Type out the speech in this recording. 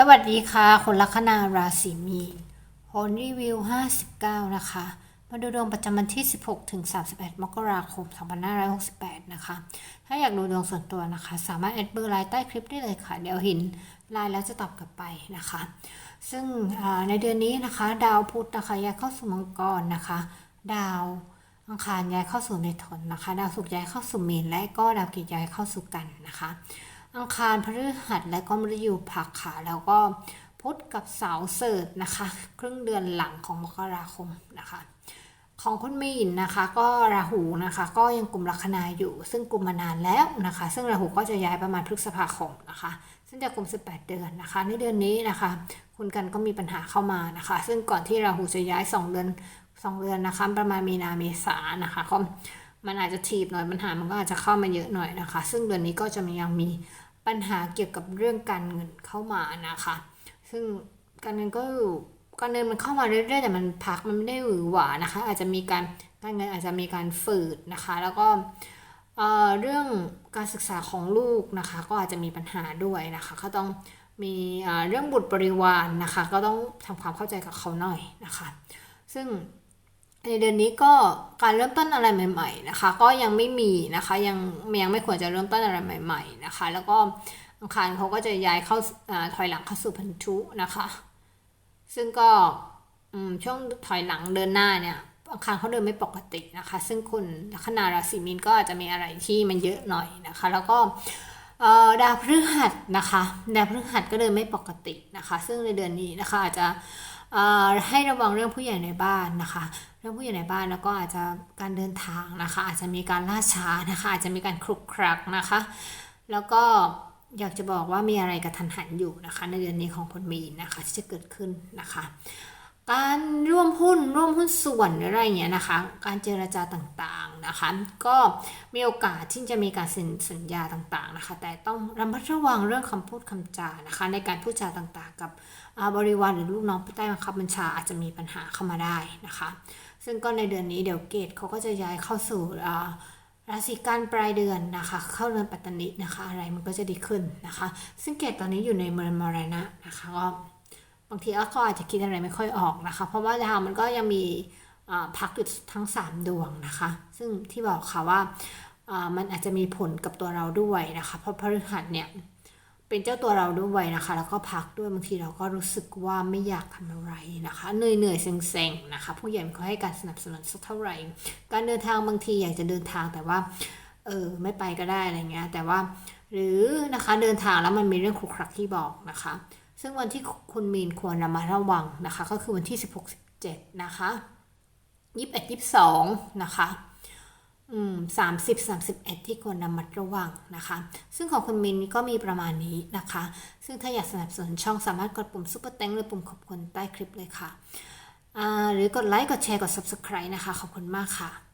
สวัสดีค่ะ คนลัคนาราศีมีนผลรีวิว 59 นะคะ มาดูดวงประจำวันที่ 16 ถึง 31 มกราคม 2568 นะคะ ถ้าอยากดูดวงส่วนตัวนะคะ สามารถแอดเบอร์ไลน์ใต้คลิปได้เลยค่ะ เดี๋ยวเห็นไลน์แล้วจะตอบกลับไปนะคะ ซึ่งในเดือนนี้นะคะ ดาวพุธนะคะย้ายเข้าสู่มังกรนะคะ ดาวอังคารย้ายเข้าสู่เมถุนนะคะ ดาวศุกร์ย้ายเข้าสู่มีนและก็ดาวกิจย้ายเข้าสู่กันนะคะ อังคารพฤหัสและก็มฤตยูพักค่ะ แล้วก็พุธกับเสาร์เสิร์ชนะคะ ครึ่งเดือนหลังของมกราคมนะคะ ของคุณมีนนะคะก็ราหูนะคะ ก็ยังกลุ่มลัคนาอยู่ ซึ่งกลุ่มมานานแล้วนะคะ ซึ่งราหูก็จะย้ายประมาณพฤษภาคมนะคะ ซึ่งจะกลุ่ม 18 เดือนนะคะ ในเดือนนี้นะคะ คุณกันก็มีปัญหาเข้ามานะคะ ซึ่งก่อนที่ราหูจะย้าย 2 เดือน 2 เดือนนะคะ ประมาณมีนาเมษานะคะก็มันอาจจะถีบหน่อยปัญหามันก็อาจจะเข้ามาเยอะหน่อยนะคะ ซึ่งเดือนนี้ก็จะมียังมี ปัญหาเกี่ยวกับเรื่องการเงินเข้ามานะคะ ซึ่งการเงินก็อยู่การเงินมันเข้ามาเรื่อยๆแต่มันพักมันไม่ได้หวือหวานะคะ อาจจะมีการการเงินอาจจะมีการฝืดนะคะ แล้วก็เรื่องการศึกษาของลูกนะคะ ก็อาจจะมีปัญหาด้วยนะคะ ก็ต้องมีเรื่องบุตรบริวารนนะคะ ก็ต้องทำความเข้าใจกับเขาหน่อยนะคะ ซึ่ง ในเดือนนี้ก็การเริ่มต้นอะไรใหม่ ๆ นะคะ ก็ยังไม่มีนะคะยังยังไม่ควรจะเริ่มต้นอะไรใหม่ ๆ นะคะ แล้วก็อังคารเขาก็จะย้ายเข้าอถอยหลังเข้าสู่พันธุนะคะ ซึ่งก็ช่วงถอยหลังเดินหน้าเนี่ยอังคารเขาเดินไม่ปกตินะคะ ซึ่งคุณลัคนาราศีมีนก็อาจจะมีอะไรที่มันเยอะหน่อยนะคะ แล้วก็ดาวพฤหัสนะคะดาวพฤหัสก็เดินไม่ปกตินะคะ ซึ่งในเดือนนี้นะคะอาจจะ ให้ระวังเรื่องผู้ใหญ่ในบ้านนะคะ เรื่องผู้ใหญ่ในบ้านแล้วก็อาจจะการเดินทางนะคะ อาจจะมีการล่าช้านะคะ อาจจะมีการคลุกคลักนะคะ แล้วก็อยากจะบอกว่ามีอะไรกระทันหันอยู่นะคะ ในเดือนนี้ของคนมีนะคะที่จะเกิดขึ้นนะคะ การร่วมหุ้นร่วมหุ้นส่วนหรืออะไรเงี้ยนะคะ การเจรจาต่าง นะคะ ก็มีโอกาสที่จะมีการเซ็นสัญญาต่างๆนะคะ แต่ต้องระมัดระวังเรื่องคำพูดคำจานะคะ ในการพูดจาต่างๆ กับบริวารหรือลูกน้องผู้ใต้บังคับบัญชาอาจจะมีปัญหาเข้ามาได้นะคะ ซึ่งก็ในเดือนนี้เดี๋ยวเกตเขาก็จะย้ายเข้าสู่ราศีกันปลายเดือนนะคะ เข้าเรือนปัตตนินะคะ อะไรมันก็จะดีขึ้นนะคะ ซึ่งเกตตอนนี้อยู่ในเมืองมรณะนะคะก็บางทีก็อาจจะคิดอะไรไม่ค่อยออกนะคะ เพราะว่าดาวมันก็ยังมี พักอยู่ทั้ง 3 ดวงนะคะ ซึ่งที่บอกค่ะว่ามันอาจจะมีผลกับตัวเราด้วยนะคะ เพราะพฤหัสเนี่ยเป็นเจ้าตัวเราด้วยนะคะ แล้วก็พักด้วยบางทีเราก็รู้สึกว่าไม่อยากทำอะไรนะคะเหนื่อยเหนื่อยๆเซ็งๆนะคะผู้ใหญ่ไม่ค่อยให้การสนับสนุนสักเท่าไหร่ การเดินทางบางทีอยากจะเดินทางแต่ว่าเออไม่ไปก็ได้อะไรเงี้ยแต่ว่าหรือนะคะเดินทางแล้วมันมีเรื่องครุกครักที่บอกนะคะ ซึ่งวันที่คุณมีนควรระมัดระวังนะคะ ก็คือวันที่ 16 17 นะคะ ยี่สิบเอ็ดยี่สิบสองนะคะอืมสิบสามสิบเอ็ดที่ควรระมัดระวังนะคะ ซึ่งของคุณมินก็มีประมาณนี้นะคะ ซึ่งถ้าอยากสนับสนุนช่องสามารถกดปุ่มซุปเปอร์เต็งหรือปุ่มขอบคุณใต้คลิปเลยค่ะ หรือกดไลค์กดแชร์กด subscribe นะคะ ขอบคุณมากค่ะ